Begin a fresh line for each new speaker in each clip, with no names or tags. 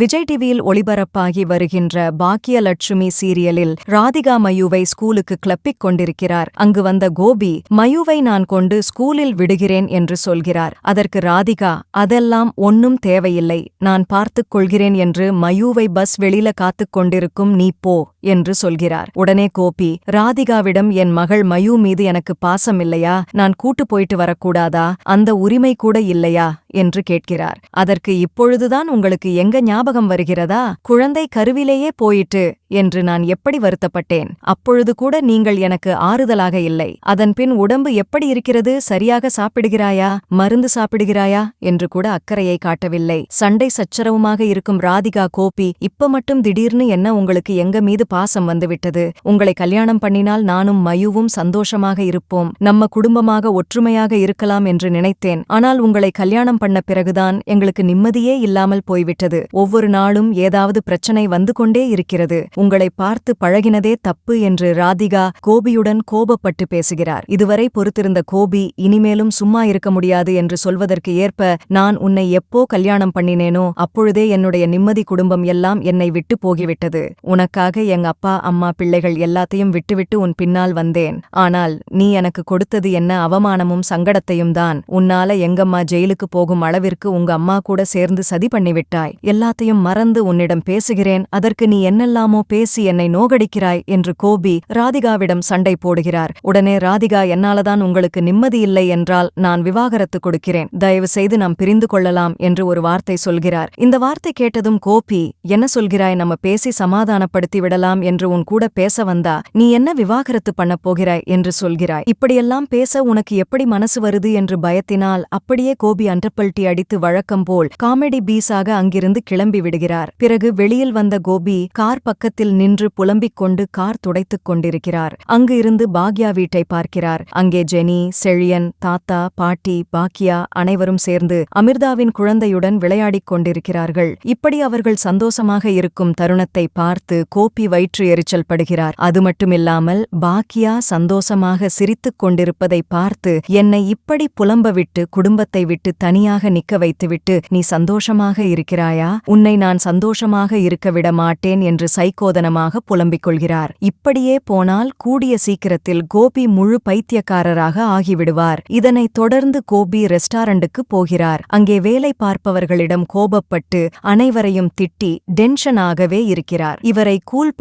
விஜய் டிவியில் ஒளிபரப்பாகி வருகின்ற பாக்கியலட்சுமி சீரியலில் ராதிகா மயுவை ஸ்கூலுக்கு கிளப்பிக் கொண்டிருக்கிறார். அங்கு வந்த கோபி மயுவை நான் கொண்டு ஸ்கூலில் விடுகிறேன் என்று சொல்கிறார். அதற்கு ராதிகா அதெல்லாம் ஒன்னும் தேவையில்லை. நான் பார்த்துக் கொள்கிறேன் என்று மயுவை பஸ் வெளியில காத்துக் கொண்டிருக்கும் நீ போ. என்று சொல்கிறார். உடனே கோபி ராதிகாவிடம் என் மகள் மயு மீது எனக்கு பாசம் இல்லையா? நான் கூட்டு போயிட்டு வரக்கூடாதா? அந்த உரிமை கூட இல்லையா? என்று கேட்கிறார். அதற்கு இப்பொழுதுதான் உங்களுக்கு எங்க ஞாபகம் வருகிறதா? குழந்தை கருவிலேயே போயிட்டு என்று நான் எப்படி வருத்தப்பட்டேன்? அப்பொழுது கூட நீங்கள் எனக்கு ஆறுதலாக இல்லை. அதன்பின் உடம்பு எப்படி இருக்கிறது? சரியாக சாப்பிடுகிறாயா? மருந்து சாப்பிடுகிறாயா? என்று கூட அக்கறையை காட்டவில்லை. சண்டை சச்சரவுமாக இருக்கும் ராதிகா கோபி இப்ப மட்டும் திடீர்னு என்ன உங்களுக்கு எங்க மீது பாசம் வந்துவிட்டது. உங்களை கல்யாணம் பண்ணினால் நானும் மயுவும் சந்தோஷமாக இருப்போம். நம்ம குடும்பமாக ஒற்றுமையாக இருக்கலாம் என்று நினைத்தேன். ஆனால் உங்களை கல்யாணம் பண்ண பிறகுதான் எங்களுக்கு நிம்மதியே இல்லாமல் போய்விட்டது. ஒவ்வொரு நாளும் ஏதாவது பிரச்சனை வந்து கொண்டே இருக்கிறது. உங்களை பார்த்து பழகினதே தப்பு என்று ராதிகா கோபியுடன் கோபப்பட்டு பேசுகிறார். இதுவரை பொறுத்திருந்த கோபி இனிமேலும் சும்மா இருக்க முடியாது என்று சொல்வதற்கு ஏற்ப நான் உன்னை எப்போ கல்யாணம் பண்ணினேனோ அப்பொழுதே என்னுடைய நிம்மதி குடும்பம் எல்லாம் என்னை விட்டு போகிவிட்டது. உனக்காக எங்க அப்பா அம்மா பிள்ளைகள் எல்லாத்தையும் விட்டுவிட்டு உன் பின்னால் வந்தேன். ஆனால் நீ எனக்கு கொடுத்தது என்ன அவமானமும் சங்கடத்தையும் தான். உன்னால எங்கம்மா ஜெயிலுக்கு போகும் அளவிற்கு உங்க அம்மா கூட சேர்ந்து சதி பண்ணிவிட்டாய். எல்லாத்தையும் மறந்து உன்னிடம் பேசுகிறேன். அதற்கு நீ என்னெல்லாமோ பேசி என்னை நோகடிக்கிறாய் என்று கோபி ராதிகாவிடம் சண்டை போடுகிறார். உடனே ராதிகா என்னாலதான் உங்களுக்கு நிம்மதி இல்லை என்றால் நான் விவாகரத்து கொடுக்கிறேன். தயவு செய்து நாம் பிரிந்து கொள்ளலாம் என்று ஒரு வார்த்தை சொல்கிறார். இந்த வார்த்தை கேட்டதும் கோபி என்ன சொல்கிறாய்? நம்ம பேசி சமாதானப்படுத்தி விடலாம். என்று உன் கூட பேச வந்தா நீ என்ன விவாகரத்து பண்ணப் போகிறாய் என்று சொல்கிறாய். இப்படியெல்லாம் பேச உனக்கு எப்படி மனசு வருது என்று பயத்தினால் அப்படியே கோபி அன்றப்பல்ட்டி அடித்து வழக்கம் போல் காமெடி பீஸாக அங்கிருந்து கிளம்பி விடுகிறார். பிறகு வெளியில் வந்த கோபி கார் பக்கத்தில் நின்று புலம்பிக் கொண்டு கார் துடைத்துக் கொண்டிருக்கிறார். அங்கு இருந்து பாக்யா வீட்டை பார்க்கிறார். அங்கே ஜெனி செழியன் தாத்தா பாட்டி பாக்கியா அனைவரும் சேர்ந்து அமிர்தாவின் குழந்தையுடன் விளையாடிக் கொண்டிருக்கிறார்கள். இப்படி அவர்கள் சந்தோஷமாக இருக்கும் தருணத்தை பார்த்து கோபி வை வயிற்று எரிச்சல் படுகிறார். அது மட்டுமில்லாமல் பாக்கியா சந்தோஷமாக சிரித்துக் கொண்டிருப்பதை பார்த்து என்னை இப்படி புலம்ப விட்டு குடும்பத்தை விட்டு தனியாக நிக்க வைத்துவிட்டு நீ சந்தோஷமாக இருக்கிறாயா? உன்னை நான் சந்தோஷமாக இருக்க விட மாட்டேன் என்று சைக்கோதனமாக புலம்பிக் கொள்கிறார். இப்படியே போனால் கூடிய சீக்கிரத்தில் கோபி முழு பைத்தியக்காரராக ஆகிவிடுவார். இதனைத் தொடர்ந்து கோபி ரெஸ்டாரண்டுக்கு போகிறார். அங்கே வேலை பார்ப்பவர்களிடம் கோபப்பட்டு அனைவரையும் திட்டி டென்ஷனாகவே இருக்கிறார். இவரை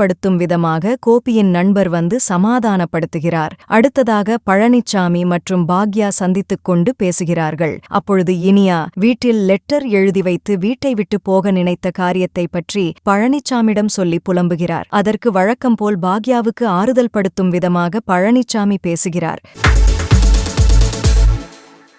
கூல்படுத்தும் விதமாக கோபியின் நண்பர் வந்து சமாதானப்படுத்துகிறார். அடுத்ததாக பழனிச்சாமி மற்றும் பாக்யா சந்தித்துக் கொண்டு பேசுகிறார்கள். அப்பொழுது இனியா வீட்டில் லெட்டர் எழுதி வைத்து வீட்டை விட்டு போக நினைத்த காரியத்தை பற்றி பழனிச்சாமிடம் சொல்லி புலம்புகிறார். அதற்கு வழக்கம் போல் பாக்யாவுக்கு ஆறுதல் படுத்தும் விதமாக பழனிச்சாமி பேசுகிறார்.